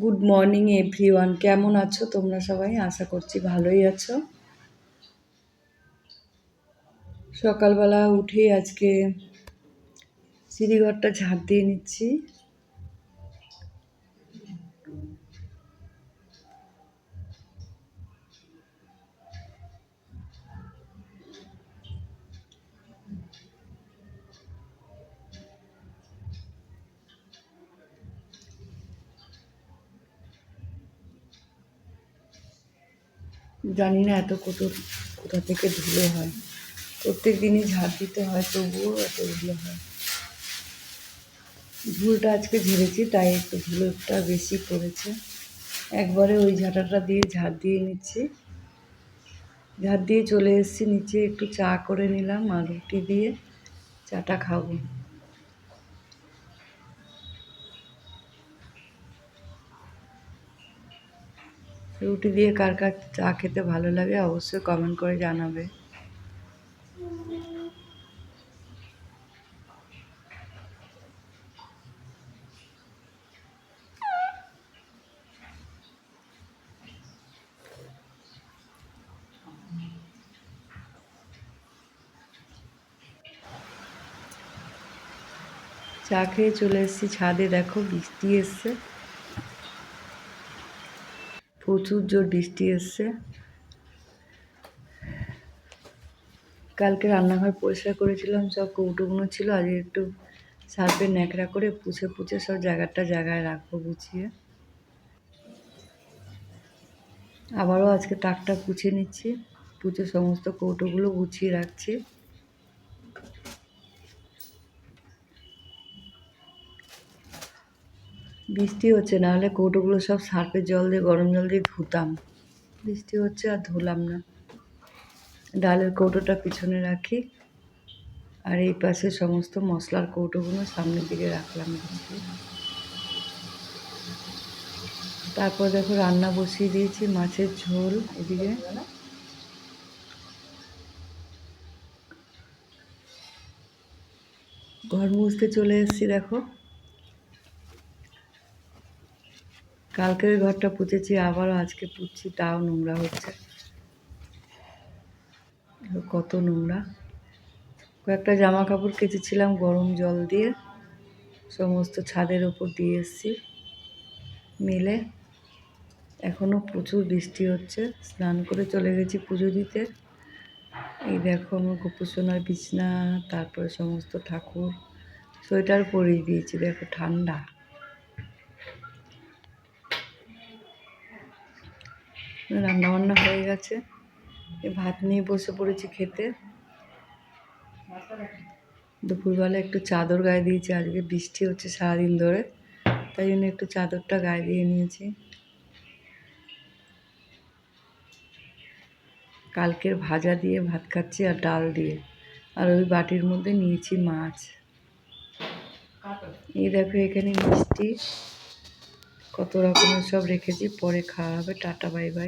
Good morning everyone কেমন আছো তোমরা সবাই? আশা করছি ভালোই আছো। সকালবেলা উঠে আজকে সিঁড়িঘরটা ঝাঁট দিয়ে নিচ্ছি। জানি না এত কত কোথা থেকে ধুলো হয়। প্রত্যেক দিনই ঝাড় দিতে হয়, তবুও এত ধুলো হয়। ঝুলটা আজকে ঝেড়েছি, তাই একটু ধুলোটা বেশি পড়েছে। একবারে ওই ঝাঁটাটা দিয়ে ঝাড় দিয়ে নিচ্ছি। ঝাড় দিয়ে চলে এসেছি, নিচে একটু চা করে নিলাম আর রুটি দিয়ে চাটা খাব। রুটি দিয়ে কার কার চা খেতে ভালো লাগে অবশ্যই কমেন্ট করে জানাবে। চা খেয়ে চলে এসেছি ছাদে, দেখো বৃষ্টি এসছে। প্রচুর জোর বৃষ্টি এসছে। কালকে রান্নাঘর পরিষ্কার করেছিলাম, সব কৌটোগুলো ছিল আজকে একটু সার্ফে ন্যাকড়া করে, পুছে পুছে সব জায়গাটা জায়গায় রাখব গুছিয়ে। আবারও আজকে তাকটা পুছে নিচ্ছি, পুছে সমস্ত কৌটোগুলো গুছিয়ে রাখছি। বৃষ্টি হচ্ছে, না হলে কৌটোগুলো সব সার্ফের জল দিয়ে, গরম জল দিয়ে ধুতাম। বৃষ্টি হচ্ছে আর ধুলাম না। ডালের কৌটোটা পিছনে রাখি। আর এই পাশে সমস্ত মশলার কৌটোগুলো সামনের দিকে রাখলাম। তারপর দেখো রান্না বসিয়ে দিয়েছি, মাছের ঝোল এদিকে। ঘর মুছতে চলে এসেছি, দেখো। কালকের ঘরটা পুঁতেছি, আবারও আজকে পুঁতছি, তাও নোংরা হচ্ছে। কত নোংরা। কয়েকটা জামা কাপড় কেচেছিলাম গরম জল দিয়ে, সমস্ত ছাদের ওপর দিয়ে এসেছি মেলে। এখনও প্রচুর বৃষ্টি হচ্ছে, স্নান করে চলে গেছি পুজো দিতে। এই দেখো আমার গোপুসোনার বিছনা, তারপরে সমস্ত ঠাকুর, সোয়েটার পরিয়ে দিয়েছি, দেখো ঠান্ডা। রান্না বান্না হয়ে গেছে। ভাত নিয়ে বসে পড়েছি খেতে। দুপুরবেলা একটু চাদর গায়ে দিয়েছি, আজকে বৃষ্টি হচ্ছে সারাদিন ধরে, তাই জন্য একটু চাদরটা গায়ে দিয়ে নিয়েছি। কালকের ভাজা দিয়ে ভাত খাচ্ছি আর ডাল দিয়ে, আর ওই বাটির মধ্যে নিয়েছি মাছ। এই দেখো এখানে মিষ্টি, কত রকমের সব রেখেছি, পরে খাওয়া হবে, টাটা, বাই বাই।